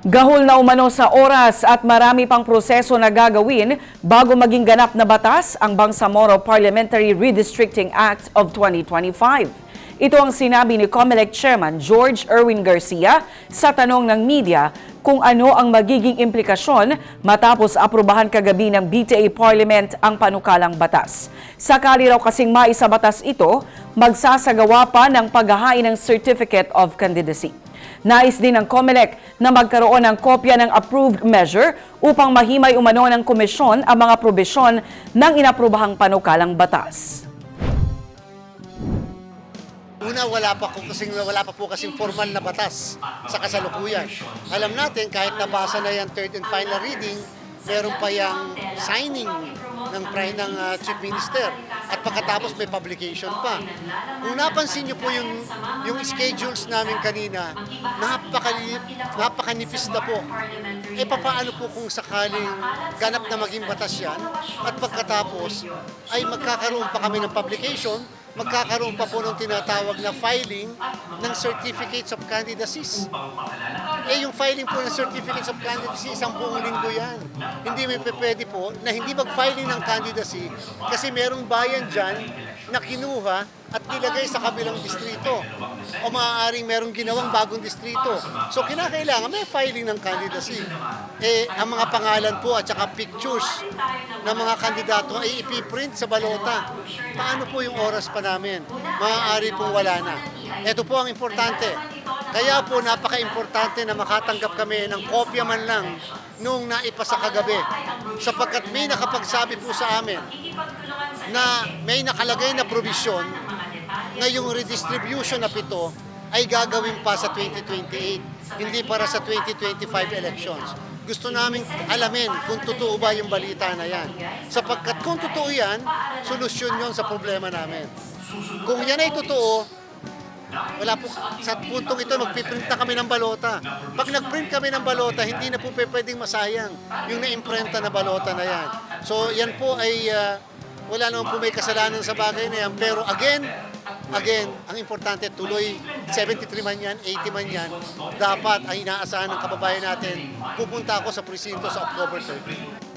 Gahol na umano sa oras at marami pang proseso na gagawin bago maging ganap na batas ang Bangsamoro Parliamentary Redistricting Act of 2025. Ito ang sinabi ni COMELEC Chairman George Erwin Garcia sa tanong ng media kung ano ang magiging implikasyon matapos aprubahan kagabi ng BTA Parliament ang panukalang batas. Sakali raw kasing maisabatas ito, magsasagawa pa ng paghahain ng Certificate of Candidacy. Nais din ng COMELEC na magkaroon ng kopya ng approved measure upang mahimay umano ng komisyon ang mga probisyon ng inaprubahang panukalang batas. Una, wala pa, po kasing, wala pa po kasing formal na batas sa kasalukuyan. Alam natin, kahit nabasa na yan third and final reading, meron pa yung signing ng, pri- ng uh, Chief Minister at pagkatapos may publication pa. Kung napansin niyo po yung, yung schedules namin kanina, napakali, napakanipis na po. E papaano po kung sakaling ganap na maging batas yan at pagkatapos ay magkakaroon pa kami ng publication magkakaroon pa po ng tinatawag na filing ng Certificates of Candidacies. Eh, yung filing po ng Certificates of Candidacy, isang buong linggo yan. Hindi may pwede po na hindi mag-filing ng candidacy kasi merong bayan dyan na kinuha at nilagay sa kabilang distrito. O maaaring merong ginawang bagong distrito. So, kinakailangan may filing ng candidacy. Eh, ang mga pangalan po at saka pictures ng mga kandidato ay ipiprint sa balota. Paano po yung oras pa namin? Maaari pong wala na. Ito po ang importante. Kaya po napaka-importante na makatanggap kami ng kopya man lang nung naipasa kagabi. Sapagkat may nakapagsabi po sa amin na may nakalagay na provision na yung redistribution na pito ay gagawin pa sa 2028, hindi para sa 2025 elections. Gusto namin alamin kung totoo ba yung balita na yan. Sapagkat kung totoo yan, solusyon yon sa problema namin. Kung yan ay totoo, wala po, sa puntong ito, magpiprint na kami ng balota. Pag nagprint kami ng balota, hindi na po pwedeng masayang yung naimprenta na balota na yan. So, yan po ay, ah, wala naman po may kasalanan sa bagay na yan. Pero again, again, ang importante, tuloy, 73 man yan, 80 man yan, dapat ay inaasahan ng kababayan natin, pupunta ako sa presinto sa October 30.